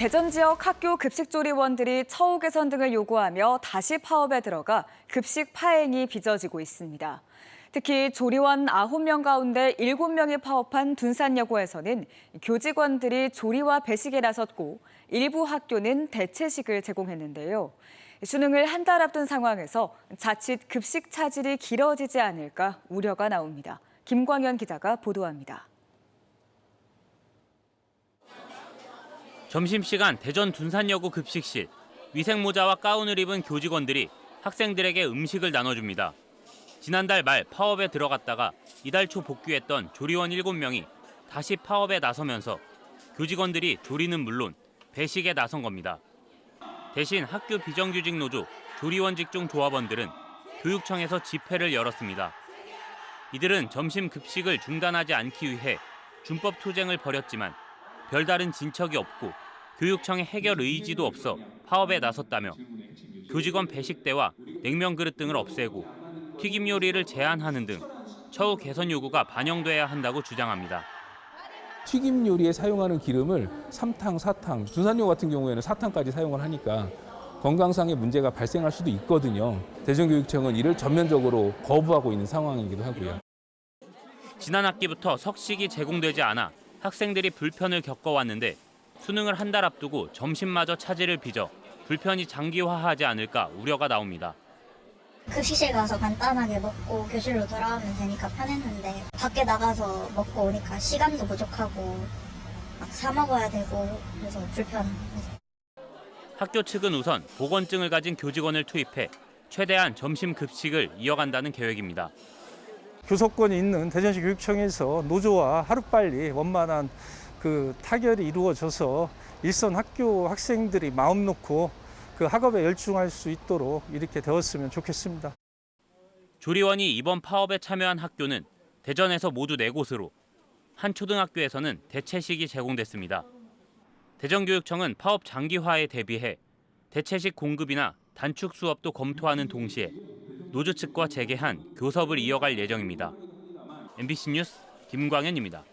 대전 지역 학교 급식조리원들이 처우 개선 등을 요구하며 다시 파업에 들어가 급식 파행이 빚어지고 있습니다. 특히 조리원 9명 가운데 7명이 파업한 둔산여고에서는 교직원들이 조리와 배식에 나섰고 일부 학교는 대체식을 제공했는데요. 수능을 한 달 앞둔 상황에서 자칫 급식 차질이 길어지지 않을까 우려가 나옵니다. 김광현 기자가 보도합니다. 점심시간 대전 둔산여고 급식실. 위생모자와 가운을 입은 교직원들이 학생들에게 음식을 나눠줍니다. 지난달 말 파업에 들어갔다가 이달 초 복귀했던 조리원 7명이 다시 파업에 나서면서 교직원들이 조리는 물론 배식에 나선 겁니다. 대신 학교 비정규직 노조 조리원 직종 조합원들은 교육청에서 집회를 열었습니다. 이들은 점심 급식을 중단하지 않기 위해 준법 투쟁을 벌였지만 별다른 진척이 없고 교육청의 해결 의지도 없어 파업에 나섰다며 교직원 배식대와 냉면 그릇 등을 없애고 튀김 요리를 제한하는 등 처우 개선 요구가 반영돼야 한다고 주장합니다. 튀김 요리에 사용하는 기름을 삼탕, 사탕, 둔산요 같은 경우에는 사탕까지 사용을 하니까 건강상의 문제가 발생할 수도 있거든요. 대전교육청은 이를 전면적으로 거부하고 있는 상황이기도 하고요. 지난 학기부터 석식이 제공되지 않아 학생들이 불편을 겪어왔는데 수능을 한 달 앞두고 점심마저 차질을 빚어 불편이 장기화하지 않을까 우려가 나옵니다. 급식실 가서 간단하게 먹고 교실로 돌아오면 되니까 편했는데 밖에 나가서 먹고 오니까 시간도 부족하고 막 사 먹어야 되고 그래서 불편해서 학교 측은 우선 보건증을 가진 교직원을 투입해 최대한 점심 급식을 이어간다는 계획입니다. 교섭권이 있는 대전시 교육청에서 노조와 하루빨리 원만한 그 타결이 이루어져서 일선 학교 학생들이 마음 놓고 그 학업에 열중할 수 있도록 이렇게 되었으면 좋겠습니다. 조리원이 이번 파업에 참여한 학교는 대전에서 모두 4곳으로 한 초등학교에서는 대체식이 제공됐습니다. 대전교육청은 파업 장기화에 대비해 대체식 공급이나 단축 수업도 검토하는 동시에 노조 측과 재개한 교섭을 이어갈 예정입니다. MBC 뉴스 김광현입니다.